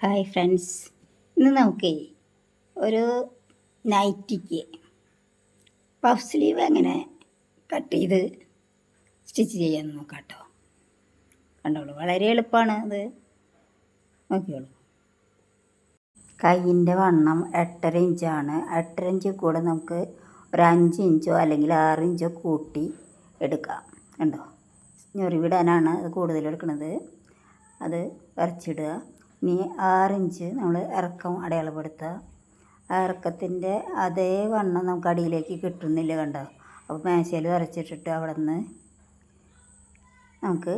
Hi friends. ഇന്ന് നമുക്ക് ഒരു നൈറ്റിക്ക് പഫ് സ്ലീവ് എങ്ങനെ കട്ട് ചെയ്ത് സ്റ്റിച്ച് ചെയ്യാൻ നോക്കാം കേട്ടോ കണ്ടോളൂ വളരെ എളുപ്പമാണ് അത് നോക്കിയോളൂ കൈയിന്റെ വണ്ണം എട്ടര ഇഞ്ചാണ് എട്ടര ഇഞ്ച് കൂടെ നമുക്ക് ഒരു അഞ്ച് ഇഞ്ചോ അല്ലെങ്കിൽ ആറ് ഇഞ്ചോ കൂട്ടി എടുക്കാം. കണ്ടോ? ഞൊറിവിടാനാണ് അത് കൂടുതൽ എടുക്കുന്നത്. അത് വരച്ചിടുക. ഇനി ആറിഞ്ച് നമ്മൾ ഇറക്കം അടയാളപ്പെടുത്തുക. ആ ഇറക്കത്തിന്റെ അതേ വണ്ണം നമുക്ക് അടിയിലേക്ക് കിട്ടുന്നില്ല കണ്ടോ? അപ്പോൾ മേശയിൽ വരച്ചിട്ടിട്ട് അവിടെ നിന്ന് നമുക്ക്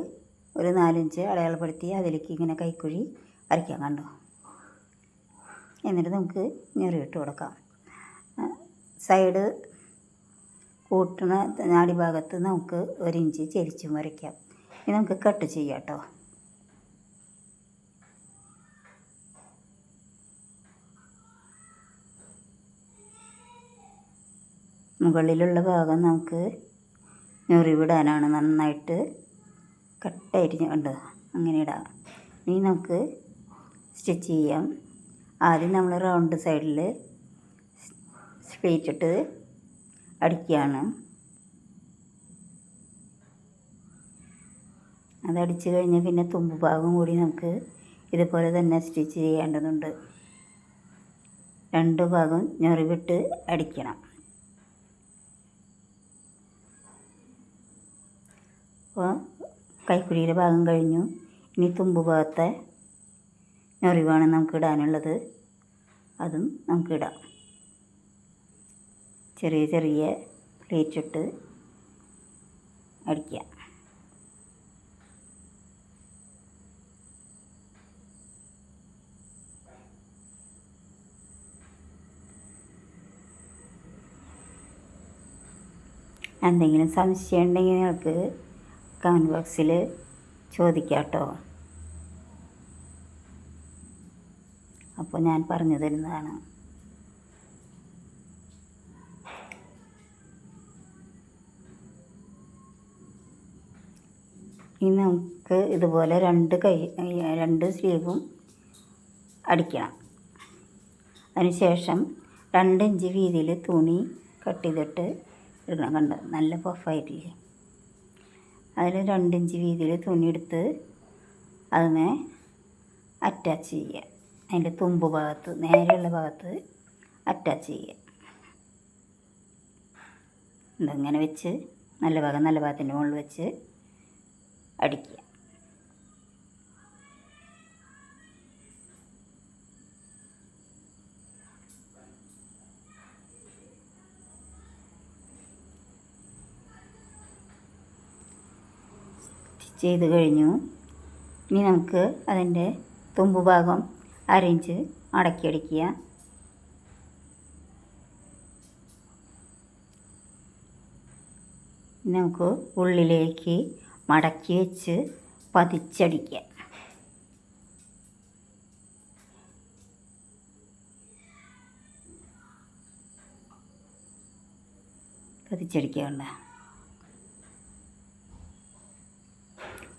ഒരു നാലിഞ്ച് അടയാളപ്പെടുത്തി അതിലേക്ക് ഇങ്ങനെ കൈക്കുഴി വരയ്ക്കാം കണ്ടോ? എന്നിട്ട് നമുക്ക് ഞെറിയിട്ട് കൊടുക്കാം. സൈഡ് കൂട്ടുന്ന നാടി ഭാഗത്ത് നമുക്ക് ഒരു ഇഞ്ച് ചെരിച്ചും വരയ്ക്കാം. ഇനി നമുക്ക് കട്ട് ചെയ്യാം കേട്ടോ. മുകളിലുള്ള ഭാഗം നമുക്ക് ഞൊറിവിടാനാണ്. നന്നായിട്ട് കട്ടായിട്ട് ഉണ്ട് അങ്ങനെ ഇടാം. ഇനി നമുക്ക് സ്റ്റിച്ച് ചെയ്യാം. ആദ്യം നമ്മൾ റൗണ്ട് സൈഡിൽ സ്പ്ലേറ്റ് ഇട്ട് അടിക്കുകയാണ്. അതടിച്ച് കഴിഞ്ഞ് പിന്നെ തുമ്പ് ഭാഗം കൂടി നമുക്ക് ഇതുപോലെ തന്നെ സ്റ്റിച്ച് ചെയ്യേണ്ടതുണ്ട്. രണ്ട് ഭാഗം ഞൊറിവിട്ട് അടിക്കണം. അപ്പോൾ കൈക്കുഴിയുടെ ഭാഗം കഴിഞ്ഞു. ഇനി തുമ്പ് ഭാഗത്തെ ഞൊറിവാണ് നമുക്ക് ഇടാനുള്ളത്. അതും നമുക്ക് ഇടാം. ചെറിയ ചെറിയ പ്ലേറ്റിട്ട് അടിക്കുക. എന്തെങ്കിലും സംശയം ഉണ്ടെങ്കിൽ നിങ്ങൾക്ക് കമന്റ് ബോക്സിൽ ചോദിക്കാം കേട്ടോ അപ്പോൾ ഞാൻ പറഞ്ഞു തരുന്നതാണ്. ഇനി നമുക്ക് ഇതുപോലെ രണ്ട് കൈ രണ്ട് സ്ലീവും അടിക്കണം. അതിനുശേഷം രണ്ട് ഇഞ്ച് വീതിയിൽ തുണി കട്ട് ചെയ്തിട്ട് എടുക്കണം കണ്ടോ? നല്ല പഫായിട്ടില്ലേ അതിൽ രണ്ടിഞ്ച് വീതിയിൽ തുണി എടുത്ത് അതിനെ അറ്റാച്ച് ചെയ്യുക. അതിന്റെ തുമ്പ് ഭാഗത്ത് നേരെയുള്ള ഭാഗത്ത് അറ്റാച്ച് ചെയ്യുക. ഇതങ്ങനെ വെച്ച് നല്ല ഭാഗം നല്ല ഭാഗത്തിന്റെ മുകളിൽ വെച്ച് അടിക്കുക. ചെയ്ത് കഴിഞ്ഞു. ഇനി നമുക്ക് അതിന്റെ തുമ്പ് ഭാഗം അരയിഞ്ച് മടക്കിയടിക്കുക നമുക്ക് ഉള്ളിലേക്ക് മടക്കി വെച്ച് പതിച്ചടിക്കുക. പതിച്ചടിക്കുക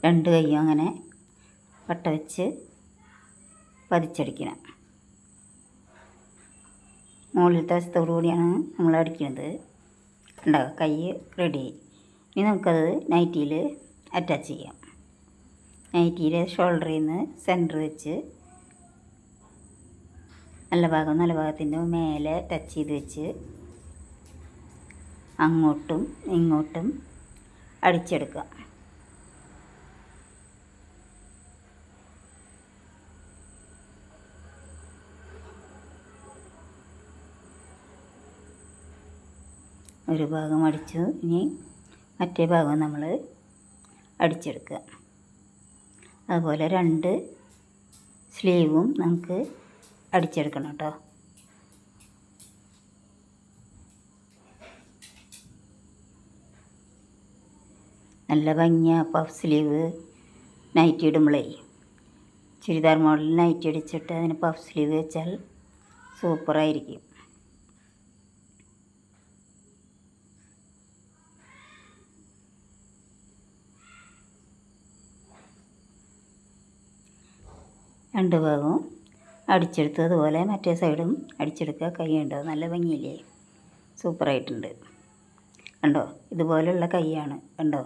രണ്ട് കൈയും അങ്ങനെ വട്ട വെച്ച് പതിച്ചടിക്കണം. മുകളിലത്തെ വശത്തോടു കൂടിയാണ് നമ്മൾ അടിക്കുന്നത്. ഉണ്ടാകും കൈ റെഡി ഇനി നമുക്കത് നൈറ്റിയിൽ അറ്റാച്ച് ചെയ്യാം. നൈറ്റിയിലെ ഷോൾഡറിൽ നിന്ന് സെന്റർ വെച്ച് നല്ല ഭാഗം നല്ല ഭാഗത്തിന്റെ മേലെ ടച്ച് ചെയ്ത് വെച്ച് അങ്ങോട്ടും ഇങ്ങോട്ടും അടിച്ചെടുക്കുക. ഒരു ഭാഗം അടിച്ചു. ഇനി മറ്റേ ഭാഗം നമ്മൾ അടിച്ചെടുക്കുക. അതുപോലെ രണ്ട് സ്ലീവും നമുക്ക് അടിച്ചെടുക്കണം കേട്ടോ. നല്ല ഭംഗിയ പഫ് സ്ലീവ് നൈറ്റി ഇടുമ്പളേ. ചുരിദാർ മോഡൽ നൈറ്റി അടിച്ചിട്ട് അതിന് പഫ് സ്ലീവ് വെച്ചാൽ സൂപ്പറായിരിക്കും. രണ്ട് ഭാഗവും അടിച്ചെടുത്ത് അതുപോലെ മറ്റേ സൈഡും അടിച്ചെടുക്കുക. കൈ നല്ല ഭംഗിയില്ലേ? സൂപ്പറായിട്ടുണ്ട്. കണ്ടോ? ഇതുപോലുള്ള കൈയാണ്. കണ്ടോ?